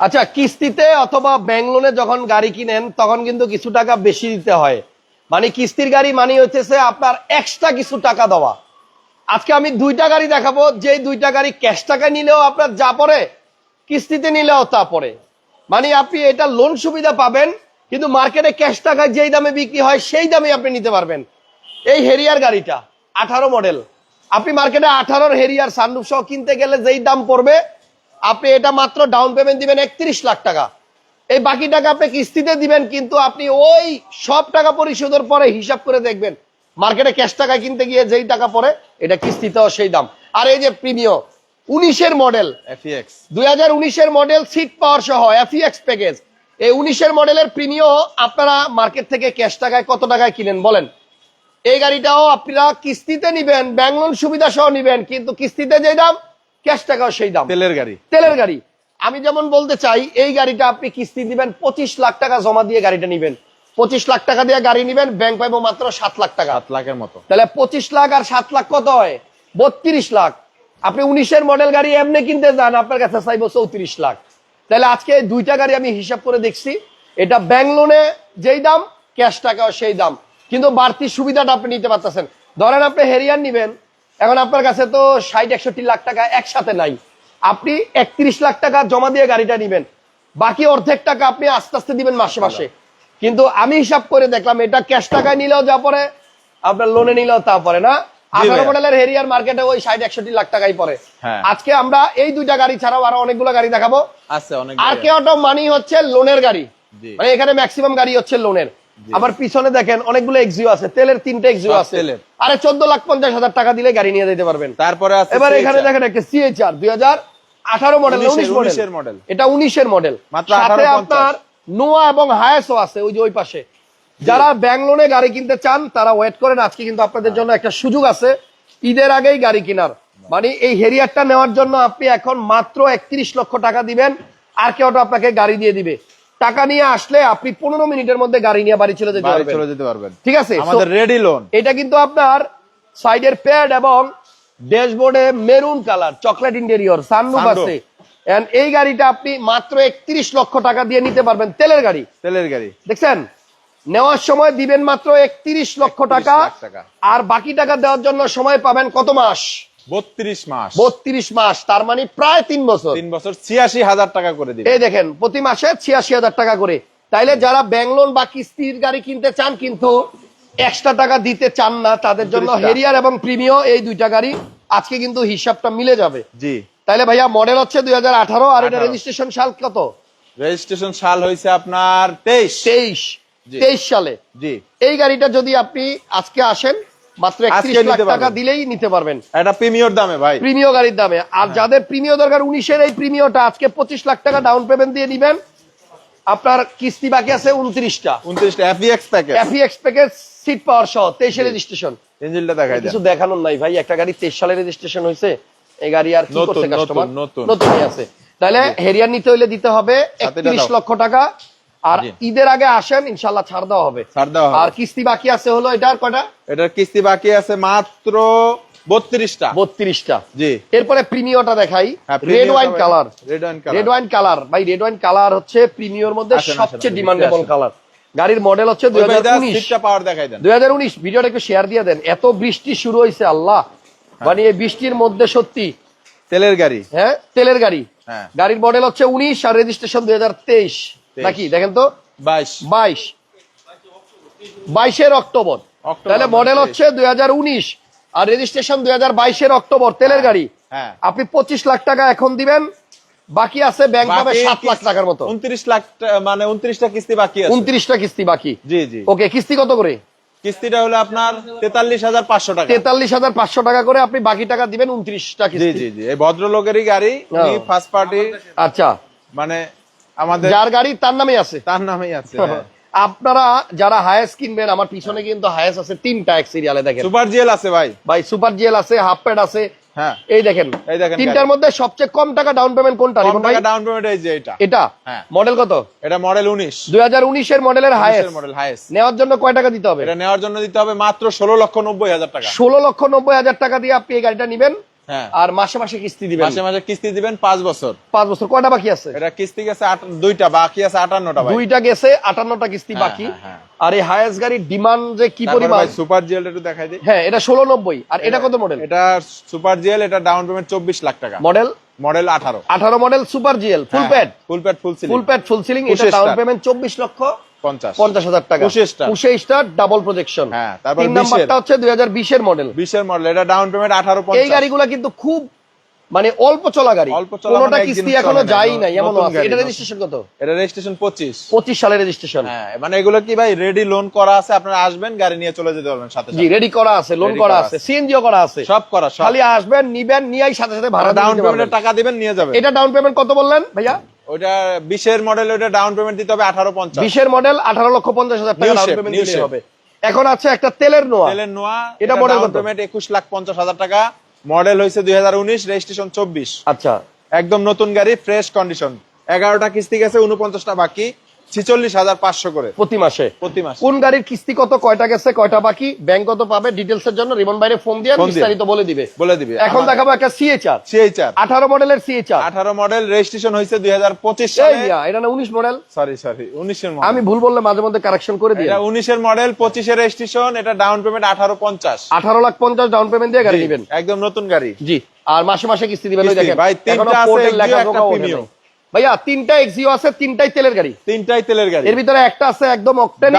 আচ্ছা কিস্তিতে অথবা ব্যাংক লোনে যখন গাড়ি কিনেন, তখন কিন্তু কিছু টাকা বেশি দিতে হয়। মানে কিস্তির গাড়ি মানে হচ্ছে আপনার এক্সট্রা কিছু টাকা দেওয়া। আজকে আমি দুইটা গাড়ি দেখাবো যে দুইটা গাড়ি ক্যাশ টাকা নিলেও আপনার যা পড়ে, কিস্তিতে নিলেও তা পড়ে। মানে আপনি এটা লোন সুবিধা পাবেন, কিন্তু মার্কেটে ক্যাশ টাকা যেই দামে বিক্রি হয়, সেই দামে আপনি নিতে পারবেন। এই হেরিয়ার গাড়িটা, আঠারো মডেল আপনি মার্কেটে আঠারোর হেরিয়ার সানরুফ সহ কিনতে গেলে যেই দাম পড়বে আপনি এটা মাত্র ডাউন পেমেন্ট দিবেন একত্রিশ লাখ টাকা। এই বাকি টাকা আপনি কিস্তিতে দিবেন কিন্তু আপনি ওই সব টাকা পরিশোধের পরে হিসাব করে দেখবেন মার্কেটে ক্যাশ টাকা কিনতে গিয়ে যেই টাকা পরে এটা কিস্তিতেও সেই দাম। আর এই যে প্রিমিয় উনিশের মডেল এফিএক্স দুই হাজার উনিশের মডেল সিট পাওয়ার সহ এফিএক্স প্যাকেজ এই উনিশের মডেলের প্রিমিয় আপনারা মার্কেট থেকে ক্যাশ টাকায় কত টাকায় কিনেন বলেন? এই গাড়িটাও আপনারা কিস্তিতে নিবেন ব্যাংক লোন সুবিধা সহ নিবেন কিন্তু কিস্তিতে যে দাম ক্যাশ টাকাও সেই দাম। তেলের গাড়ি। তেলের গাড়ি। আমি যেমন বলতে চাই এই গাড়িটা আপনি কিস্তি দিবেন পঁচিশ লাখ টাকা জমা দিয়ে গাড়িটা নিবেন। পঁচিশ লাখ টাকা দিয়ে গাড়ি নিবেন ব্যাংক পাইবো মাত্র সাত লাখ টাকা। সাত লাখের মতো। তাহলে পঁচিশ লাখ আর সাত লাখ কত হয়? বত্রিশ লাখ। আপনি উনিশের মডেল গাড়ি এমনি কিনতে যান আপনার কাছে চাইব চৌত্রিশ লাখ। তাহলে আজকে দুইটা গাড়ি আমি হিসাব করে দেখছি। এটা ব্যাংক লোনে যেই দাম ক্যাশ টাকাও সেই দাম। কিন্তু বাড়তি সুবিধাটা আপনি নিতে পারতেছেন। ধরেন আপনি হেরিয়ার নিবেন এখন আপনার কাছে তো ষাট একষট্টি লাখ টাকা একসাথে নাই। আপনি একত্রিশ লাখ টাকা জমা দিয়ে গাড়িটা নিবেন। বাকি অর্ধেক টাকা আপনি আস্তে আস্তে দিবেন মাসে মাসে। কিন্তু আমি হিসাব করে দেখলাম এটা ক্যাশ টাকায় নিলেও যা পরে আপনার লোনে নিলেও তা পরে না। আঠারো ভাইয়া। মডেলের হেরিয়ার মার্কেটে ওই ষাট একষট্টি লাখ টাকাই পড়ে। হ্যাঁ। আজকে আমরা এই দুইটা গাড়ি ছাড়াও আরও অনেকগুলো গাড়ি দেখাবো। আর গাড়ি কে অটো মানি হচ্ছে লোনের গাড়ি। মানে এখানে ম্যাক্সিমাম গাড়ি হচ্ছে লোনের আবার পিছনে দেখেন অনেকগুলো এক্সিও আছে তেলের তিনটে এক্সিও আছে। আরে চোদ্দ লাখ পঞ্চাশ হাজার টাকা দিলে গাড়ি নিয়ে যেতে পারবেন। তারপরে এবার এখানে দেখেন একটা সিএইচআর দুই হাজার আঠারো মডেল উনিশ মডেল এটা উনিশের মডেল সাথে আপনার নোয়া এবং হায়াসও আছে ওই যে ওই পাশে। যারা ব্যাংক গাড়ি কিনতে চান তারা ওয়েট করেন আজকে কিন্তু আপনাদের জন্য একটা সুযোগ আছে। ঈদের আগেই গাড়ি কেনার। মানে এই হেরিয়ারটা নেওয়ার জন্য আপনি এখন মাত্র একত্রিশ লক্ষ টাকা দিবেন আর কেউ আপনাকে গাড়ি দিয়ে দিবে। টাকা নিয়ে আসলে আপনি পনেরো মিনিটের মধ্যে গাড়ি নিয়ে বাড়ি চলে যেতে পারবেন। চলে যেতে পারবেন। ঠিক আছে? আমাদের রেডি লোন এটা কিন্তু আপনার সাইডের প্যাড এবং ড্যাশবোর্ডে maroon colour chocolate interior sunroof. আছে। এই গাড়িটা আপনি মাত্র একত্রিশ লক্ষ টাকা দিয়ে নিতে পারবেন। তেলের গাড়ি। তেলের গাড়ি। দেখছেন? নেওয়ার সময় দিবেন মাত্র একত্রিশ লক্ষ 31 টাকা। লাখ টাকা। আর বাকি টাকা দেওয়ার জন্য সময় পাবেন কত মাস? বত্রিশ মাস। বত্রিশ মাস তার মানে প্রায় তিন বছর। তিন বছর ছিয়াশি হাজার টাকা করে দিবে। এই দেখেন প্রতি মাসে ছিয়াশি হাজার টাকা করে। তাইলে যারা ব্যাংক লোন বা কিস্তির গাড়ি কিনতে চান কিন্তু এক্সট্রা টাকা দিতে চান না তাদের জন্য হেরিয়ার এবং প্রিমিয় এই দুইটা গাড়ি আজকে কিন্তু হিসাবটা মিলে যাবে। জি। তাইলে ভাইয়া মডেল হচ্ছে দুই হাজার আঠারো আর এটা রেজিস্ট্রেশন সাল কত? রেজিস্ট্রেশন সাল হয়েছে আপনার তেইশ। তেইশ। তেইশ সালে। জি। এই গাড়িটা যদি আপনি আজকে আসেন মাত্র একত্রিশ নিতে লাখ টাকা দিলেই নিতে পারবেন। এটা প্রিমিয়র দামে ভাই। প্রিমিয় গাড়ির দামে। আর যাদের প্রিমিয় দরকার এই প্রিমিয়টা আজকে পঁচিশ লাখ টাকা ডাউন পেমেন্ট দিয়ে আপনার কিস্তি বাকি আছে উনত্রিশটা। উনত্রিশটা FX package FX package seat power সহ তেইশে রেজিস্ট্রেশন ইঞ্জিনটা দেখাই কিছু দেখানোর নাই ভাই একটা গাড়ি তেইশ সালে রেজিস্ট্রেশন হয়েছে। এই গাড়ি আর কি নতুন, নতুন, কাস্টমার নতুন। নতুনই আছে। তাহলে হেরিয়ার নিতে হইলে দিতে হবে সাথে একত্রিশ দাও। লক্ষ টাকা। আর ঈদের আগে আসেন ইনশাল্লাহ ছাড় দেওয়া হবে। ছাড় দেওয়া। আর কিস্তি বাকি আছে হলো এটার কয়টা? এটার কিস্তি বাকি আছে মাত্র বত্রিশটা। বত্রিশটা। জি। এরপরে প্রিমিয়টা দেখাই। হ্যাঁ, red wine colour red wine colour red wine colour ভাই রেড ওয়াইন কালার হচ্ছে প্রিমিয়র মধ্যে সবচেয়ে ডিমান্ডেবল কালার গাড়ির মডেল হচ্ছে দুই হাজার উনিশ। পাওয়ার দেখাই দেন। দুই হাজার উনিশ ভিডিওটা একটু শেয়ার দিয়ে দেন। এত বৃষ্টি শুরু হয়েছে আল্লাহ। মানে এই বৃষ্টির মধ্যে সত্যি। তেলের গাড়ি। হ্যাঁ তেলের গাড়ি। হ্যাঁ। গাড়ির মডেল হচ্ছে উনিশ আর রেজিস্ট্রেশন দুই হাজার তেইশ। নাকি দেখেন তো? বাইশ। বাইশ। বাইশের অক্টোবর। তাহলে মডেল হচ্ছে দুই হাজার উনিশ আর রেজিস্ট্রেশন দুই হাজার বাইশের অক্টোবর তেলের গাড়ি। হ্যাঁ। আপনি পঁচিশ লাখ টাকা এখন দিবেন বাকি আছে ব্যাংক পাবে সাত লাখ টাকার মতো। উনত্রিশ লাখ মানে উনত্রিশটা কিস্তি বাকি উনত্রিশটা কিস্তি বাকি। জি জি। ওকে কিস্তি কত করে? কিস্তিটা হলো আপনার তেতাল্লিশ হাজার পাঁচশো টাকা। তেতাল্লিশ হাজার পাঁচশো টাকা করে আপনি বাকি টাকা দিবেন উনত্রিশটা জি কিস্তি। জি জি। এই ভদ্রলোকেরই গাড়ি ফার্স্ট পার্টি আচ্ছা। মানে আমাদের যার গাড়ি তার নামে আছে। তার নামেই আছে হ্যাঁ। আপনারা যারা হায়েস কিনবেন আমার পিছনে কিন্তু হায়েস আছে তিনটা এক সিরিয়ালে দেখেন। সুপার জিএল আছে ভাই। ভাই সুপার জিএল আছে হাফ প্যাড আছে। হ্যাঁ। এই দেখেন এই দেখেন তিনটার মধ্যে সবচেয়ে কম টাকা ডাউন পেমেন্ট কোনটা কম ভাই? টাকা ডাউন পেমেন্ট এই যে এটা। এটা? হ্যাঁ। মডেল কত? এটা মডেল উনিশ। দুই হাজার উনিশের মডেলের হায়েস্ট মডেল নেওয়ার জন্য কয় টাকা দিতে হবে? এটা নেওয়ার জন্য দিতে হবে মাত্র ষোলো লক্ষ নব্বই হাজার টাকা। ষোলো লক্ষ নব্বই হাজার টাকা দিয়ে আপনি এই গাড়িটা নিবেন। হ্যাঁ। আর মাসে মাসে কিস্তি দিবেন। মাসে মাসে কিস্তি দিবেন পাঁচ বছর। পাঁচ বছর। কয়টা বাকি আছে? এটা কিস্তি গেছে দুইটা বাকি আছে আটান্নটা দুইটা গেছে আটান্নটা কিস্তি হ্যাঁ, বাকি। হ্যাঁ, হ্যাঁ। আর এই হায়াস গাড়ির ডিমান্ড যে কি পরিমাণ? সুপার জিএল একটু দেখাই দিই। হ্যাঁ এটা ষোলো নব্বই। আর এটা কত মডেল এটা সুপার জিএল এটা ডাউন পেমেন্ট চব্বিশ লাখ টাকা। মডেল মডেল আঠারো। আঠারো model super GL full pad full pad full ceiling full pad full ceiling এটা ডাউন পেমেন্ট চব্বিশ লক্ষ। পঞ্চাশ। হাজার টাকা। ডাবল প্রজেকশন হ্যাঁ, তারপর তিন নাম্বারটা হচ্ছে দুই হাজার বিশের মডেল বিশের মডেল এটা ডাউন পেমেন্ট আঠারো এই গাড়িগুলো কিন্তু খুব মানে অল্প চলা গাড়ি। চলা কোনোটা মানে কিস্তি এখনও যায় নাই এমন এটা রেজিস্ট্রেশন কত? এটা রেজিস্ট্রেশন পঁচিশ। পঁচিশ সালের রেজিস্ট্রেশন হ্যাঁ মানে এগুলো কি ভাই রেডি লোন করা আছে আপনারা আসবেন গাড়ি নিয়ে চলে যেতে পারবেন সাথে জি রেডি করা আছে লোন করা আছে। সিএনজিও করা আছে। সব করা সব। খালি আসবেন নিবেন নিয়েই সাথে সাথে ভাড়া ডাউন পেমেন্টের টাকা দিবেন নিয়ে যাবেন। এটা ডাউন পেমেন্ট কত বললেন ভাইয়া? ওইটা বিশের মডেল ওটা ডাউন পেমেন্ট দিতে হবে আঠারো পঞ্চাশ। বিশের মডেল আঠারো লক্ষ পঞ্চাশ হাজার টাকা ডাউন পেমেন্ট দিতে হবে। এখন আছে একটা তেলের নোয়া। তেলের নোয়া এটা মডেল? পেমেন্ট একুশ লাখ পঞ্চাশ হাজার টাকা। মডেল হয়েছে দুই হাজার উনিশ রেজিস্ট্রেশন চব্বিশ। আচ্ছা। একদম নতুন গাড়ি ফ্রেশ কন্ডিশন এগারোটা কিস্তি গেছে উনপঞ্চাশটা বাকি। ছিচল্লিশ হাজার পাঁচশো করে। প্রতি মাসে? প্রতি মাসে। কোন গাড়ির কিস্তি কত কয়টা গেছে কয়টা বাকি ব্যাংক কত পাবে ডিটেলস এর জন্য রিবন বাইরে ফোন দিয়ে বিস্তারিত বলে দিবে। বলে দিবে। এখন দেখাবো একটা সিএচআর সিএইচআর আঠারো মডেলের সিএচআর আঠারো মডেল রেজিস্ট্রেশন হয়েছে দুই হাজার পঁচিশ এটা না উনিশ মডেল? সরি সরি উনিশের আমি ভুল বললে মাঝে মধ্যে কারেকশন করে দিই উনিশের মডেল পঁচিশের রেজিস্ট্রেশন এটা ডাউন পেমেন্ট আঠারো পঞ্চাশ। আঠারো লাখ পঞ্চাশ ডাউন পেমেন্ট দিয়ে গাড়ি নেবেন। একদম নতুন গাড়ি। জি আর মাসে মাসে কিস্তি দিবেন ভাই, তিনটা আছে, একটা। নাই। ভাইয়া তিনটা এক্সিও আছে তিনটাই তেলের গাড়ি। তিনটাই তেলের গাড়ি। এর ভিতরে একটা আছে একদম অকটেন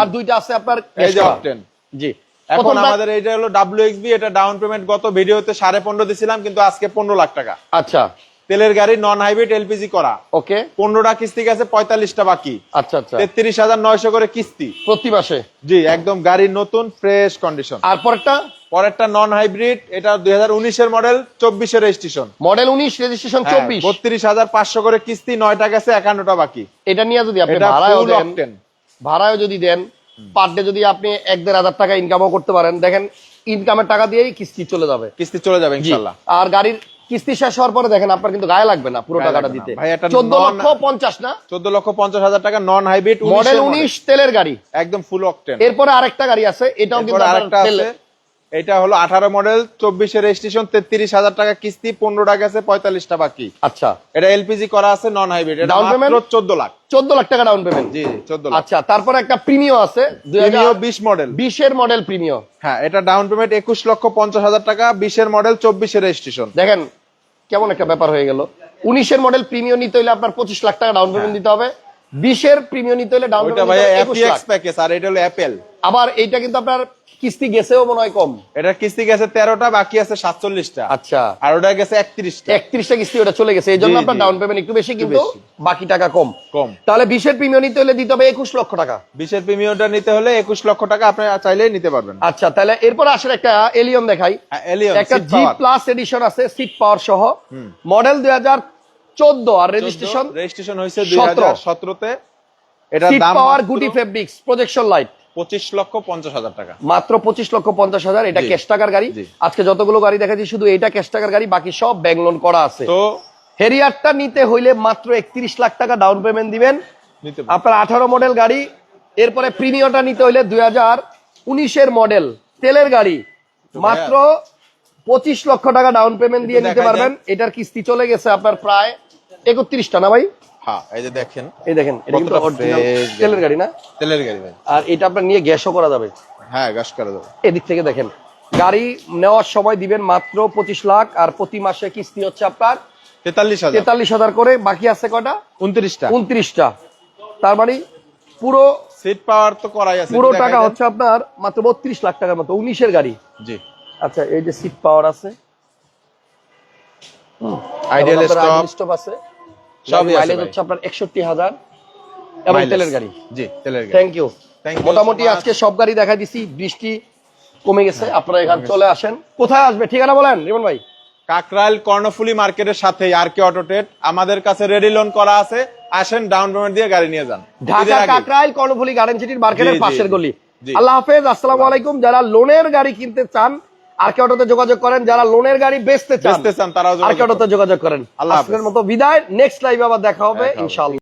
আর দুইটা আছে আপনার অকটেন জি। এখন আমাদের এইটা হলো ডাব্লিউ এটা ডাউন পেমেন্ট গত ভিডিওতে সাড়ে পনেরো দিছিলাম কিন্তু আজকে পনেরো লাখ টাকা। আচ্ছা। তেলের গাড়ি নন হাইব্রিড এলপিজি করা। ওকে। পনেরোটা কিস্তি গেছে পঁয়তাল্লিশটা বাকি। আচ্ছা আচ্ছা। তেত্রিশ হাজার নয়শো করে কিস্তি। প্রতি মাসে? জি একদম গাড়ি নতুন ফ্রেশ কন্ডিশন আর পরেরটা? পরেরটা নন হাইব্রিড এটা দুই হাজার উনিশের মডেল চব্বিশের রেজিস্ট্রেশন মডেল উনিশ রেজিস্ট্রেশন হ্যাঁ, চব্বিশ। বত্রিশ হাজার পাঁচশো করে কিস্তি নয়টা গেছে একান্নটা বাকি। এটা নিয়ে যদি আপনি এটা ভাড়ায় দেন অকটেন ভাড়ায় যদি দেন পার ডে যদি আপনি এক দেড় হাজার টাকা ইনকামও করতে পারেন দেখেন ইনকামের টাকা দিয়েই কিস্তি চলে যাবে। কিস্তি চলে যাবে ইনশাল্লাহ। আর গাড়ির কিস্তি শেষ হওয়ার পরে দেখেন আপনার কিন্তু গায়ে লাগবে না পুরো টাকাটা দিতে। চোদ্দ লক্ষ পঞ্চাশ না? চোদ্দ লক্ষ পঞ্চাশ হাজার টাকা নন হাইব্রিড মডেল উনিশ তেলের গাড়ি। একদম ফুল অকটেন এরপরে আরেকটা গাড়ি আছে এটাও কিন্তু আরেকটা আছে এটা হলো আঠারো মডেল চব্বিশে রেজিস্ট্রেশন তেত্রিশ হাজার টাকা কিস্তি পনেরো পনেরোটা গেছে পঁয়তাল্লিশটা বাকি। আচ্ছা। এটা এলপিজি করা আছে নন হাইব্রিড ডাউন পেমেন্ট চোদ্দ লাখ। চোদ্দ লাখ টাকা ডাউন পেমেন্ট জি চোদ্দ লাখ। আচ্ছা তারপরে একটা প্রিমিয় আছে বিশ মডেল বিশের মডেল প্রিমিয় হ্যাঁ এটা ডাউন পেমেন্ট একুশ লক্ষ পঞ্চাশ হাজার টাকা বিশের মডেল চব্বিশে রেজিস্ট্রেশন দেখেন কেমন একটা ব্যাপার হয়ে গেল। উনিশের মডেল প্রিমিয় নিতে হলে আপনার পঁচিশ লাখ টাকা ডাউন পেমেন্ট দিতে হবে। বিশের প্রিমিয় নিতে হলে ডাউন পেমেন্ট প্যাকেজ আর এটা হলো অ্যাপেল আবার এইটা কিন্তু আপনার কিস্তি গেছেও মনে হয় কম। এটা কিস্তি গেছে তেরোটা বাকি আছে সাতচল্লিশটা। আচ্ছা। আর ওটা গেছে একত্রিশটা। একত্রিশটা কিস্তি ওটা চলে গেছে এই জন্য আপনার ডাউন পেমেন্ট একটু বেশি কিন্তু বাকি টাকা কম। কম। তাহলে বিশের প্রিমিয়াম নিতে হলে দিতে হবে একুশ লক্ষ টাকা। বিশের প্রিমিয়ামটা নিতে হলে একুশ লক্ষ টাকা আপনি চাইলে নিতে পারবেন। আচ্ছা তাহলে এরপর আসলে একটা এলিয়ন দেখাই। হ্যাঁ, এলিয়ন একটা জি প্লাস এডিশন আছে সিট পাওয়ার সহ। মডেল দুই হাজার চোদ্দ আর রেজিস্ট্রেশন রেজিস্ট্রেশন হয়েছে দুই হাজার সতেরোতে। এটা সিট দাম পাওয়ার গুটি ফেব্রিক্স প্রজেকশন লাইট পঁচিশ লক্ষ পঞ্চাশ হাজার টাকা। মাত্র পঁচিশ লক্ষ পঞ্চাশ হাজার এটা। ক্যাশ টাকার গাড়ি। আজকে যতগুলো গাড়ি দেখাচ্ছি শুধু এটা ক্যাশ টাকার গাড়ি বাকি সব ব্যাংক লোন করা আছে। তো হেরিয়ারটা নিতে হইলে মাত্র একত্রিশ লাখ টাকা ডাউন পেমেন্ট দিবেন। আপনার আঠারো মডেল গাড়ি এরপরে প্রিমিয়মটা নিতে হইলে দুই হাজার উনিশের মডেল তেলের গাড়ি। মাত্র পঁচিশ লক্ষ টাকা ডাউন পেমেন্ট দিয়ে নিতে পারবেন। এটার কিস্তি চলে গেছে আপনার প্রায় একত্রিশটা না ভাই? হ্যাঁ এই যে দেখেন। এই দেখেন এটা কিন্তু কতটা original fresh গাড়ি। তেলের গাড়ি না? তেলের গাড়ি ভাই। আর এটা আপনার নিয়ে গ্যাসও করা যাবে। হ্যাঁ গাছ করে দেবো এদিক থেকে দেখেন গাড়ি নেওয়ার সময় দিবেন মাত্র পঁচিশ লাখ আর প্রতি মাসে কিস্তি হচ্ছে আপনার তেতাল্লিশ হাজার। তেতাল্লিশ হাজার করে বাকি আছে কয়টা? উনত্রিশটা। উনত্রিশটা। তার মানে পুরো সিট পাওয়ার তো করাই আছে পুরো টাকা হচ্ছে আপনার মাত্র বত্রিশ লাখ টাকার মতো উনিশের গাড়ি। জি। আচ্ছা এই যে সিট পাওয়ার আছে। আইডিয়াল স্টপ আছে। সবই মাইলেজ হচ্ছে আপনার একষট্টি হাজার এবং তেলের গাড়ি। জি তেলের গাড়ি। থ্যাংক ইউ মোটামুটি আজকে সব গাড়ি দেখা দিছি বৃষ্টি কমে গেছে আপনারা এখানে চলে আসেন। কোথায় আসবে? ঠিকানা বলেন রিমন ভাই। কাকরাইল কর্ণফুলি মার্কেটের সাথে আর কে আমাদের কাছে রেডি লোন করা আছে। আসেন ডাউন পেমেন্ট দিয়ে গাড়ি নিয়ে যান। ঢাকা কাকরাইল কর্ণফুলি গার্ডেন সিটির মার্কেটের পাশের গলি। আল্লাহ হাফেজ আসসালামু আলাইকুম। যারা লোনের গাড়ি কিনতে চান আর কেউ অটোতে যোগাযোগ করেন? যারা লোনের গাড়ি বেচতে চান। তারা তারাও যোগাযোগ অটোতে করেন। আল্লাহ। মতো বিদায়। নেক্সট লাইভে আবার দেখা হবে দেখা হবে। ইনশাআল্লাহ।